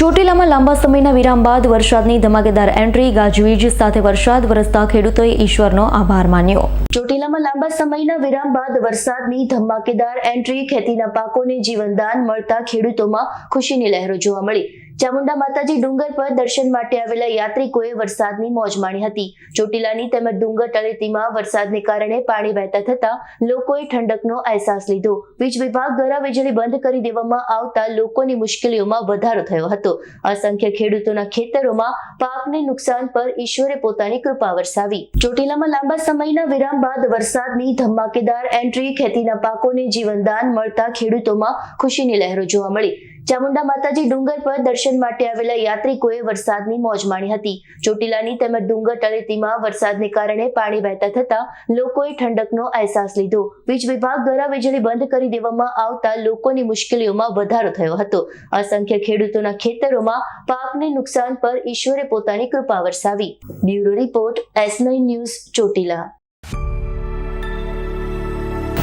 ચોટીલામાં લાંબા સમયના વિરામ બાદ વરસાદની ધમાકેદાર એન્ટ્રી, ગાજવીજ સાથે વરસાદ વરસતા ખેડૂતોએ ઈશ્વરનો આભાર માન્યો. ચોટીલામાં લાંબા સમયના વિરામ બાદ વરસાદની ધમાકેદાર એન્ટ્રી, ખેતીના પાકોને જીવનદાન મળતા ખેડૂતોમાં ખુશીની લહેરો જોવા મળી. ચામુંડા માતાજી ડુંગર પર દર્શન માટે આવેલા યાત્રિકોએ વરસાદની મોજ માણી હતી. ચોટીલાની તેમજ ડુંગર તળેટીમાં વરસાદને કારણે પાણી વહેતા થતા લોકોએ ઠંડકનો અહેસાસ લીધો. વીજ વિભાગ દ્વારા વીજળી બંધ કરી દેવામાં આવતા લોકોની મુશ્કેલીઓમાં વધારો થયો હતો. અસંખ્ય ખેડૂતોના ખેતરોમાં પાકને નુકસાન પર ઈશ્વરે પોતાની કૃપા વરસાવી. ચોટીલામાં લાંબા સમયના વિરામ બાદ વરસાદની ધમાકેદાર એન્ટ્રી ખેતીના પાકોને જીવનદાન મળતા ખેડૂતોમાં ખુશીની લહેરો જોવા મળી. ચામુંડા માતાજી ડુંગર પર દર્શન માટે આવેલા યાત્રિકોએ વરસાદની મોજ માણી હતી. ચોટીલાની તેમજ ડુંગર તળેટીમાં વરસાદને કારણે પાણી વહેતા થતા લોકોએ ઠંડકનો અહેસાસ લીધો. વીજ વિભાગ દ્વારા વીજળી બંધ કરી દેવામાં આવતા લોકોની મુશ્કેલીઓમાં વધારો થયો હતો. અસંખ્ય ખેડૂતોના ખેતરોમાં પાકને નુકસાન પર ઈશ્વરે પોતાની કૃપા વરસાવી. Bureau report S news Chotila.